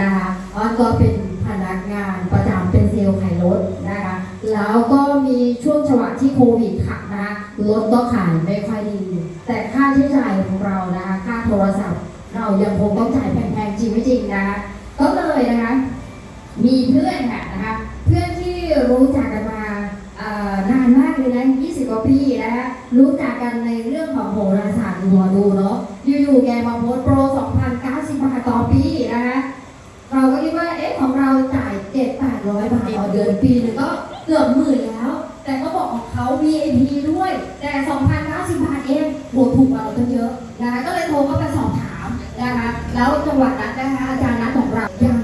นะคะออนก็เป็นพนักงานประจำเป็นเซลล์ขายรถนะคะ แล้วก็มีช่วงจังหวะที่โควิดค่ะนะคะรถก็ขายไม่ค่อยดี แต่ค่าใช้จ่ายของเรานะคะค่าโทรศัพท์ เรายังคงต้องจ่ายแพงๆจริงไม่จริงนะคะก็เลยนะคะ มีเพื่อนค่ะนะคะเพื่อนที่รู้จักกันมานานมากเลยนะ 20 กว่าปีนะคะรู้จัก 7-800บาทต่อเดือนปีหนึงก็เกือบหมื่นแล้ว แต่ก็บอกของเขา VIP ด้วย แต่ 2,090บาทเองโหถูกกว่าเราตั้งเยอะนะคะก็เลยโทรเข้าไปสอบถามนะคะแล้วจังหวะนั้นนะคะอาจารย์นัทของเรายัง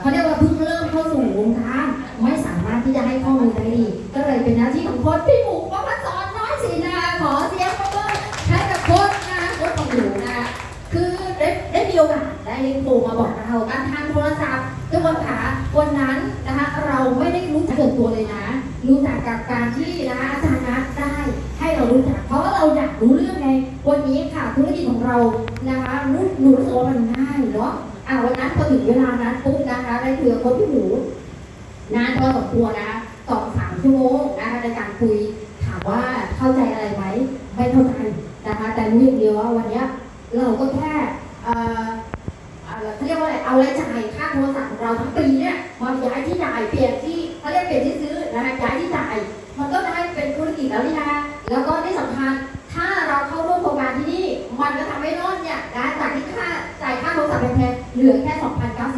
เขาเรียกว่าเพิ่งเริ่มเข้าสู่วงการไม่สามารถที่จะให้ข้อมูลได้ดีก็เลยเป็นหน้าที่ของโค้ชพี่หมูประพัฒสอนน้อยสินะคะขอเสียงปรบมือให้กับโค้ชนะคะโค้ชของหนูนะคะคือได้ได้มีโอกาสได้โทรมาบอกเราการทาง รู้จักกับการที่นะอาจารย์นัดได้ให้เรารู้จัก เพราะว่าเราอยากรู้เรื่องไง วันนี้ค่ะธุรกิจของเรานะคะรู้หนูรู้สึกว่ามันง่ายเนาะอ่าวันนั้นพอถึงเวลานั้นปุ๊บนะคะได้คุยกับคนพี่หนูนานพอสมควรนะคะสองสามชั่วโมงนะคะในการคุยถามว่าเข้าใจอะไรไหมไม่เข้าใจนะคะแต่รู้อย่างเดียวว่าวันเนี้ยเราก็แค่เอ่อเขาเรียกว่าอะไรเอารายจ่ายค่าโทรศัพท์ของเราทั้งปีเนี่ยมาย้ายที่จ่ายเปลี่ยนที่ เขาเรียกเปลี่ยนที่ซื้อนะคะย้ายที่จ่าย มันก็ได้เป็นธุรกิจแล้วนี่นะคะแล้วก็ที่สำคัญถ้าเราเข้าร่วมโครงการที่นี่ มันก็ทำให้นอนเนี่ยนะจากที่ค่าจ่ายค่าโทรศัพท์แพงเหลือแค่2,090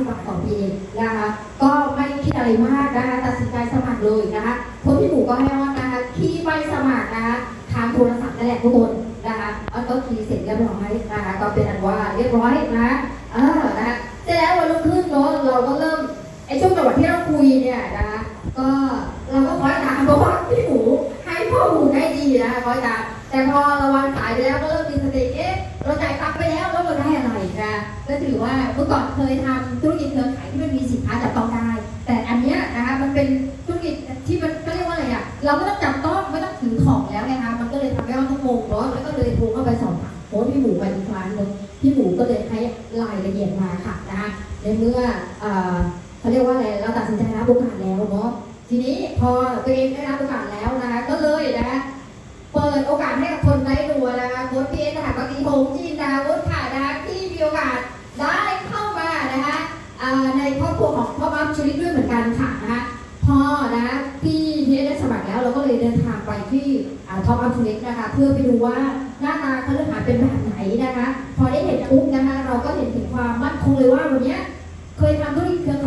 บาทต่อปีเองนะคะก็ไม่คิดอะไรมากนะคะตัดสินใจสมัครเลยนะคะคนที่หมู่ก็ให้ออนนะคะคีย์ใบสมัครนะคะทางโทรศัพท์นั่นแหละทุกคนนะคะออนก็คีย์เสร็จเรียบร้อยนะคะก็เป็นอันว่าเรียบร้อยนะเออนะคะเสร็จแล้ววันรุ่งขึ้นเนาะเราก็เริ่มไอ้ช่วงจังหวะที่เราคุยเนี่ยนะคะ ก็เราก็คอยตามเพราะว่าพี่หมูให้ข้อมูลได้ดีนะคอยตามแต่พอเราวางสายไปแล้วก็เริ่มมีสติเอ๊ะเราจ่ายตังค์ไปแล้วแล้วเราได้อะไรนะก็ถือว่าเมื่อก่อนเคยทำธุรกิจเครือข่ายที่มันมีสินค้าจับต้องได้ แต่อันเนี้ยนะคะมันเป็นธุรกิจที่มันก็เรียกว่าอะไรอะเราไม่ต้องจับต้องไม่ต้องถือของแล้วไงคะมันก็เลยทำให้เราต้องงงเนาะแล้วก็เลยโทรเข้าไปสอบถามโค้ชพี่หมูไปอีกครั้งหนึงพี่หมูก็เลยให้รายละเอียดมาค่ะนะคะในเมื่อเขาเรียกว่าอะไรเราตัดสินใจรับโอกาสแล้วเนาะ ทีนี้พอตัวเองได้รับโอกาสแล้วนะคะก็เลยนะคะเปิดโอกาสให้กับคนได้ดูนะคะโค้ชพีเอสค่ะก็มีโฮมจีนดาวุฒิค่ะนะคะที่มีโอกาสได้เข้ามานะคะในครอบครัวของพ่อบ้านชูริตด้วยเหมือนกันค่ะนะคะพ่อนะพี่พี่ได้สมัครแล้วเราก็เลยเดินทางไปที่ท็อปอัพชูริตนะคะเพื่อไปดูว่าหน้าตาคฤหาสน์เป็นแบบไหนนะคะ พอได้เห็นปุ๊บนะคะเราก็เห็นถึงความมั่นคงเลยว่าวันเนี้ยเคยทำธุรกิจเครือ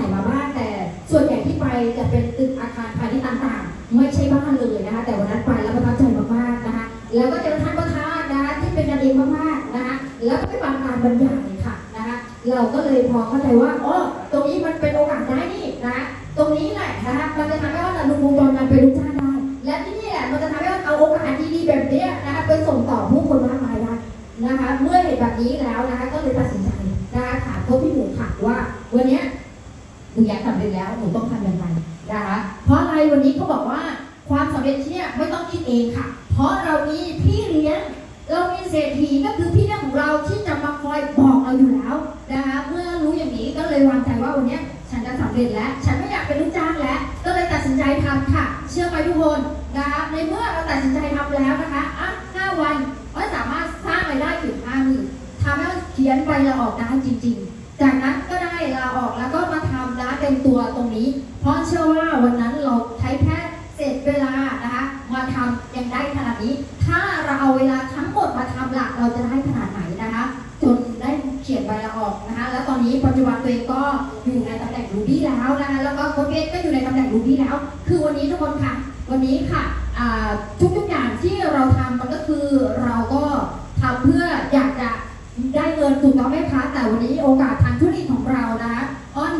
ตึกอาคารพาณิชย์ต่างๆ ไม่ใช่บ้านเลยนะคะ แต่วันนั้นไปแล้วประทับใจมากๆนะคะ แล้วก็เจอท่านประธานนะคะที่เป็นกันเองมากๆนะคะ แล้วก็ไปฟังการบรรยายค่ะนะคะ เราก็เลยพอเข้าใจว่าอ๋อตรงนี้มันเป็นโอกาสได้นี่นะตรงนี้แหละนะคะมันจะทำให้ว่าลุงวงจรการเป็นลูกจ้างได้ และที่นี่แหละมันจะทำให้ว่าเอาโอกาสดีๆแบบนี้นะคะไปส่งต่อผู้คนมากมายได้นะคะ เมื่อเห็นแบบนี้แล้วนะคะก็เลยตัดสินใจนะคะถามเขาพี่หมูค่ะว่า วันนี้หนูอยากสำเร็จแล้วหนูต้องทำย่างไร นะคะเพราะอะไรวันนี้เขาบอกว่าความสำเร็จเนี่ยไม่ต้องคิดเองค่ะ เพราะเรามีพี่เลี้ยง เรามีเศรษฐีก็คือพี่เลี้ยงของเราที่จะมาคอยบอกเราอยู่แล้วนะคะเมื่อรู้อย่างนี้ก็เลยวางใจว่าวันนี้ฉันจะสำเร็จแล้ว ฉันไม่อยากเป็นลูกจ้างแล้ว ก็เลยตัดสินใจทำค่ะ เชื่อไหมทุกคนนะคะในเมื่อเราตัดสินใจทำแล้วนะคะอะห้าวันก็สามารถสร้างรายได้ถึงห้าหมื่นทำให้เราเขียนใบลาออกได้จริง ๆ จากนั้นก็ได้ลาออกแล้วก็มาทำนะ ต็มตัวตรงนี้ เพราะเชื่อว่าวันนั้นเราใช้แค่เสร็จเวลานะคะมาทำยังได้ขนาดนี้ ถ้าเราเอาเวลาทั้งหมดมาทำหลักเราจะได้ขนาดไหนนะคะ จนได้เขียนใบลาออกนะคะ แล้วตอนนี้ปัจจุบันตัวเองก็อยู่ในตำแหน่งรูบี้แล้วนะคะแล้วก็โค้ชเอสก็อยู่ในตำแหน่งรูบี้แล้ว คือวันนี้ทุกคนค่ะ วันนี้ค่ะอ่าทุกๆอย่างที่เราทำมันก็คือเราก็ทำเพื่ออยากจะได้เงินถูกต้องไหมคะแต่วันนี้โอกาสทางธุร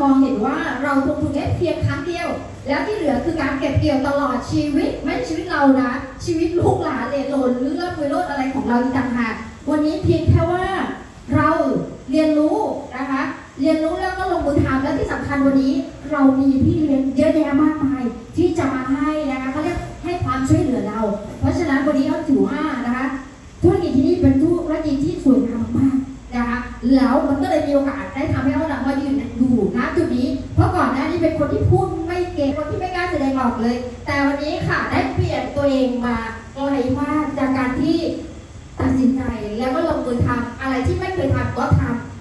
อ้อนมองเห็นว่าเราลงทุนแค่เพียงครั้งเดียว แล้วที่เหลือคือการเก็บเกี่ยวตลอดชีวิต ไม่ใช่ชีวิตเรานะ ชีวิตลูกหลานเลนโลนเรื่องคุยโลดอะไรของเราอีกต่างหากวันนี้เพียงแค่ว่าเราเรียนรู้นะคะเรียนรู้แล้วก็ลงมือทำและที่สำคัญวันนี้ เรามีพี่เลี้ยงเยอะแยะมากมายที่จะมาให้นะคะเขาเรียกให้ความช่วยเหลือเรา เพราะฉะนั้นวันนี้เราถือว่านะคะธุรกิจที่นี่เป็นธุรกิจที่สวยงามมากนะคะแล้วมันก็เลยมีโอกาสได้ท อกเลย แต่วันนี้ค่ะได้เปลี่ยนตัวเองมาไกลมากจากการที่ตัดสินใจแล้วก็ลงมือทำอะไรที่ไม่เคยทำก็ทำ